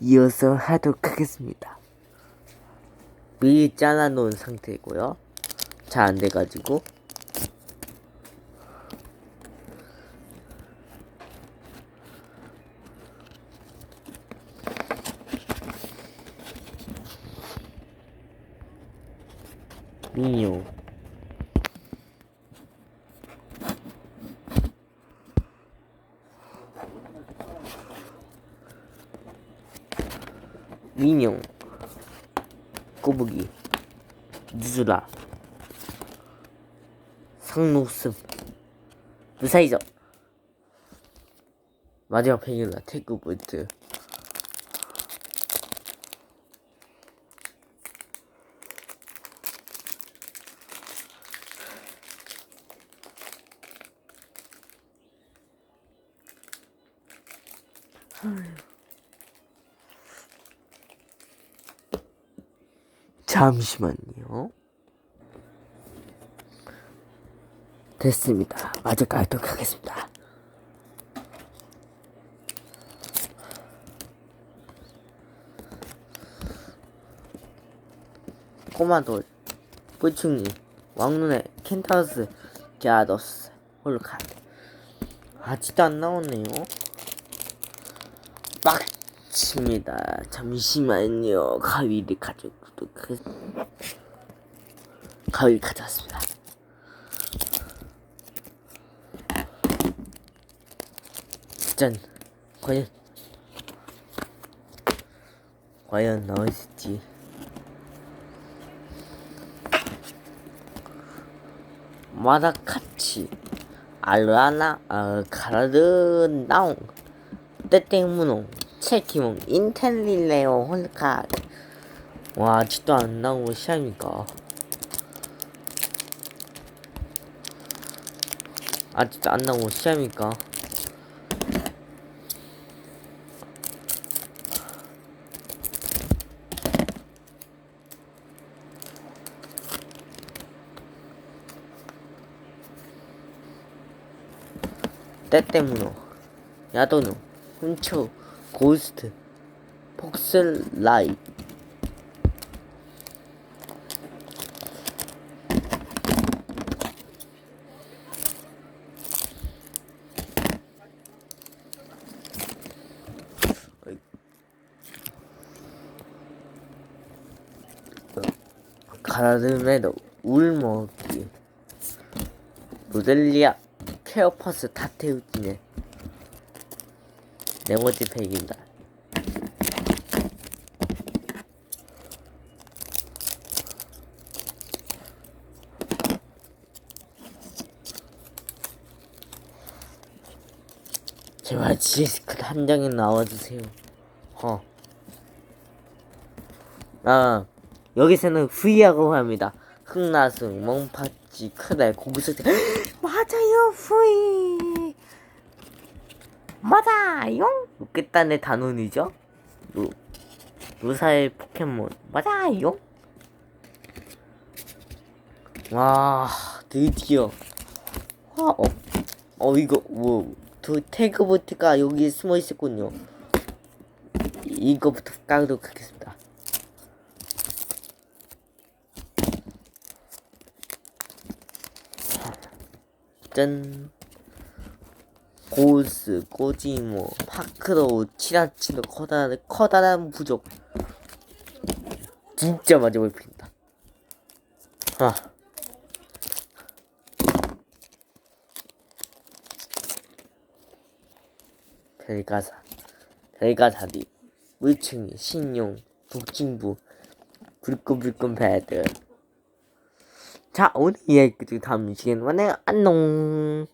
이어서 하도록 하겠습니다. 미리 잘라놓은 상태고요. 잘 안 돼가지고 미요. 민용 꼬부기 누즈라 상록습 무사이죠. 마지막 페이지가 태그 볼트 잠시만요. 됐습니다. 마저 가도록 하겠습니다. 꼬마돌, 뿌충이, 왕눈의 켄타우스, 자더스, 홀카드. 아직도 안 나오네요. 빡 칩니다. 잠시만요. 가위를 가져오도록 하겠습니다. 가위 가져왔습니다. 짠! 과연, 과연 나올지. 마다카치, 알라나, 아, 카라드, 나옹, 떼땡무농, 체키몽, 인텔릴레오, 홀카드. 와, 아직도 안 나오고 시합니까? 아직도 안 나오고 시합니까? 때때문어 야도누 훔쳐 고스트 폭슬라이. 가르메도 울먹기 모델리아 케어퍼스 타테우지네 네 번째 팩입니다. 제발 지스크 한 장에 나와주세요. 허. 아 여기서는 후이하고 합니다. 흑나승 멍파치 크달 고기석 맞아요 후이 맞아요. 끝단의 단원이죠? 루, 루사의 포켓몬. 맞아요. 와 드디어 와, 어, 어 이거 뭐저 태그보트가 여기 숨어 있었군요. 이거부터 까도록 하겠습니다. 짠 고스, 꼬지모, 파크로, 치라치노, 커다란, 커다란 부족. 진짜 마지막에 핀다. 아. 별가사, 별가사리, 물층이, 신용, 독진부, 불끈불끈 배들. 자, 오늘 이야기도 다음 시간에 만나요. 안녕.